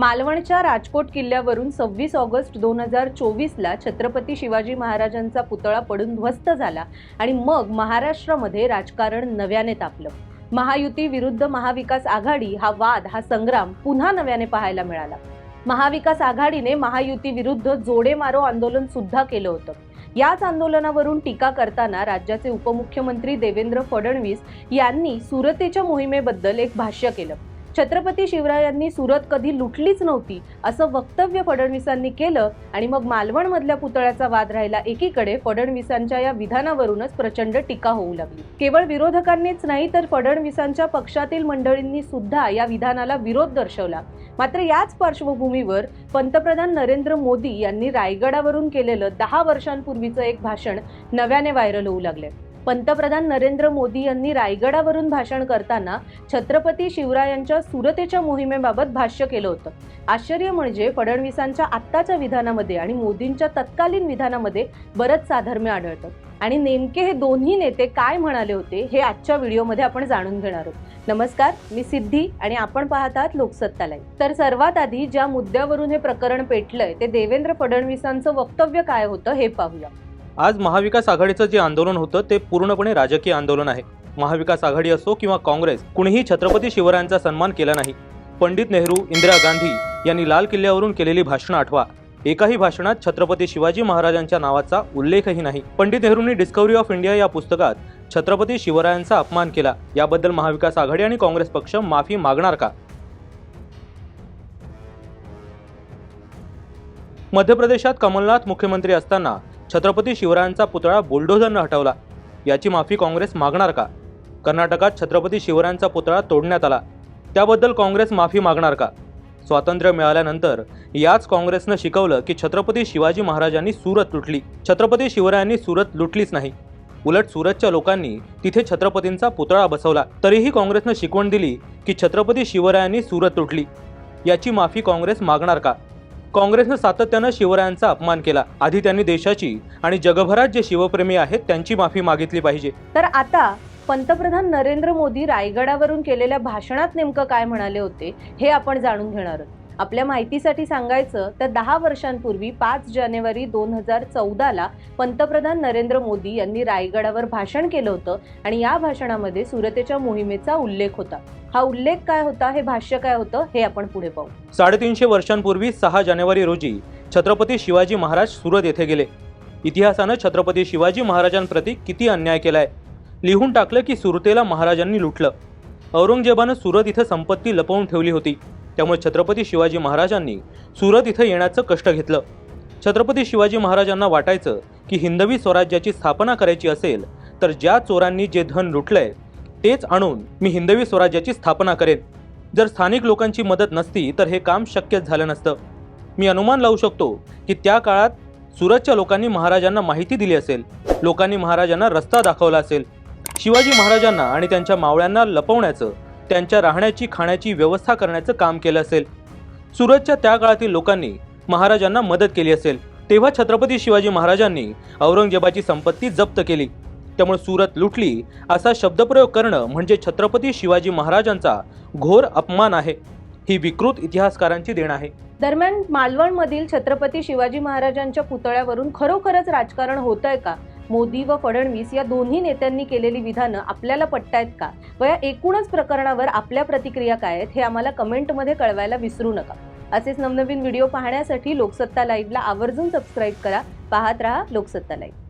मालवणच्या राजकोट किल्ल्यावरून सव्वीस ऑगस्ट दोन हजार चोवीसला छत्रपती शिवाजी महाराजांचा पुतळा पडून ध्वस्त झाला आणि मग महाराष्ट्रामध्ये राजकारण नव्याने तापलं. महायुती विरुद्ध महाविकास आघाडी हा वाद हा संग्राम पुन्हा नव्याने पाहायला मिळाला. महाविकास आघाडीने महायुती विरुद्ध जोडे मारो आंदोलन सुद्धा केलं होतं. याच आंदोलनावरून टीका करताना राज्याचे उपमुख्यमंत्री देवेंद्र फडणवीस यांनी सुरतेच्या मोहिमेबद्दल एक भाष्य केलं. छत्रपती शिवरायांनी सुरत कधी लुटलीच नव्हती असं वक्तव्य फडणवीसांनी केलं आणि मग मालवणमधल्या पुतळ्याचा वाद राहिला एकीकडे फडणवीसांच्या या विधानावरूनच प्रचंड टीका होऊ लागली. केवळ विरोधकांनीच नाही तर फडणवीसांच्या पक्षातील मंडळींनी सुद्धा या विधानाला विरोध दर्शवला. मात्र याच पार्श्वभूमीवर पंतप्रधान नरेंद्र मोदी यांनी रायगडावरून केलेलं दहा वर्षांपूर्वीचं एक भाषण नव्याने व्हायरल होऊ लागले पंतप्रधान नरेंद्र मोदी यांनी रायगडावरून भाषण करताना छत्रपती शिवरायांच्या सुरतेच्या मोहिमेबाबत भाष्य केलं होतं. आश्चर्य म्हणजे फडणवीसांच्या आत्ताच्या विधानामध्ये आणि मोदींच्या तत्कालीन विधानामध्ये बरंच साधर्म्य आढळतं. आणि नेमके हे दोन्ही नेते काय म्हणाले होते हे आजच्या व्हिडिओमध्ये आपण जाणून घेणार आहोत. नमस्कार मी सिद्धी आणि आपण पाहत आहात लोकसत्ता लाईव्ह. तर सर्वात आधी ज्या मुद्द्यावरून हे प्रकरण पेटलंय ते देवेंद्र फडणवीसांचं वक्तव्य काय होतं हे पाहूया. आज महाविकास आघाडीचं जे आंदोलन होतं ते पूर्णपणे राजकीय आंदोलन आहे. महाविकास आघाडी असो किंवा काँग्रेस कुणीही छत्रपती शिवरायांचा सन्मान केला नाही. पंडित नेहरू इंदिरा गांधी यांनी लाल किल्ल्यावरून केलेली भाषणं आठवा. एकाही भाषणात छत्रपती शिवाजी महाराजांच्या नावाचा उल्लेखही नाही. पंडित नेहरूंनी डिस्कवरी ऑफ इंडिया या पुस्तकात छत्रपती शिवरायांचा अपमान केला. याबद्दल महाविकास आघाडी आणि काँग्रेस पक्ष माफी मागणार का? मध्य प्रदेशात कमलनाथ मुख्यमंत्री असताना छत्रपती शिवरायांचा पुतळा बुलडोझरनं हटवला. याची माफी काँग्रेस मागणार का? कर्नाटकात छत्रपती शिवरायांचा पुतळा तोडण्यात आला. त्याबद्दल काँग्रेस माफी मागणार का? स्वातंत्र्य मिळाल्यानंतर याच काँग्रेसनं शिकवलं की छत्रपती शिवाजी महाराजांनी सुरत लुटली. छत्रपती शिवरायांनी सुरत लुटलीच नाही. उलट सुरतच्या लोकांनी तिथे छत्रपतींचा पुतळा बसवला. तरीही काँग्रेसनं शिकवण दिली की छत्रपती शिवरायांनी सुरत लुटली. याची माफी काँग्रेस मागणार का? काँग्रेसनं सातत्यानं शिवरायांचा अपमान केला. आधी त्यांनी देशाची आणि जगभरात जे शिवप्रेमी आहेत त्यांची माफी मागितली पाहिजे. तर आता पंतप्रधान नरेंद्र मोदी रायगडावरून केलेल्या भाषणात नेमकं काय म्हणाले होते हे आपण जाणून घेणार आहोत. आपल्या माहितीसाठी सांगायचं तर दहा वर्षांपूर्वी पाच जानेवारी दोन हजार चौदाला पंतप्रधान नरेंद्र मोदी यांनी रायगडावर भाषण केलं होतं आणि या भाषणामध्ये सुरतेच्या मोहिमेचा उल्लेख होता. हा उल्लेख काय होता? हे भाष्य काय होतं? हे आपण पुढे पाहू. साडेतीनशे वर्षांपूर्वी सहा जानेवारी रोजी छत्रपती शिवाजी महाराज सुरत येथे गेले. इतिहासानं छत्रपती शिवाजी महाराजांप्रती किती अन्याय केलाय? लिहून टाकलं की सुरतेला महाराजांनी लुटलं. औरंगजेबानं सुरत इथं संपत्ती लपवून ठेवली होती. त्यामुळे छत्रपती शिवाजी महाराजांनी सुरत इथं येण्याचं कष्ट घेतलं. छत्रपती शिवाजी महाराजांना वाटायचं की हिंदवी स्वराज्याची स्थापना करायची असेल तर ज्या चोरांनी जे धन लुटलंय तेच आणून मी हिंदवी स्वराज्याची स्थापना करेन. जर स्थानिक लोकांची मदत नसती तर हे काम शक्यच झालं नसतं. मी अनुमान लावू शकतो की त्या काळात सुरतच्या लोकांनी महाराजांना माहिती दिली असेल लोकांनी महाराजांना रस्ता दाखवला असेल. शिवाजी महाराजांना आणि त्यांच्या मावळ्यांना लपवण्याचं त्यांच्या राहण्याची खाण्याची व्यवस्था करण्याचं काम केलं असेल. सुरतच्या त्या काळातील लोकांनी महाराजांना मदत केली असेल. तेव्हा छत्रपती शिवाजी महाराजांनी औरंगजेबाची संपत्ती जप्त केली. त्यामुळे सुरत लुटली असा शब्दप्रयोग करणं म्हणजे छत्रपती शिवाजी महाराजांचा घोर अपमान आहे. ही विकृत इतिहासकारांची देण आहे. दरम्यान मालवणमधील छत्रपती शिवाजी महाराजांच्या पुतळ्यावरून खरोखरच राजकारण होत आहे का? मोदी व फडणवीस या दोन्ही नेत्यांनी केलेली विधानं आपल्याला पटतायत का? व या एकूणच प्रकरणावर आपल्या प्रतिक्रिया काय आहेत हे आम्हाला कमेंटमध्ये कळवायला विसरू नका. असेच नवनवीन व्हिडिओ पाहण्यासाठी लोकसत्ता लाईव्हला आवर्जून सबस्क्राईब करा. पाहत रहा लोकसत्ता लाईव्ह.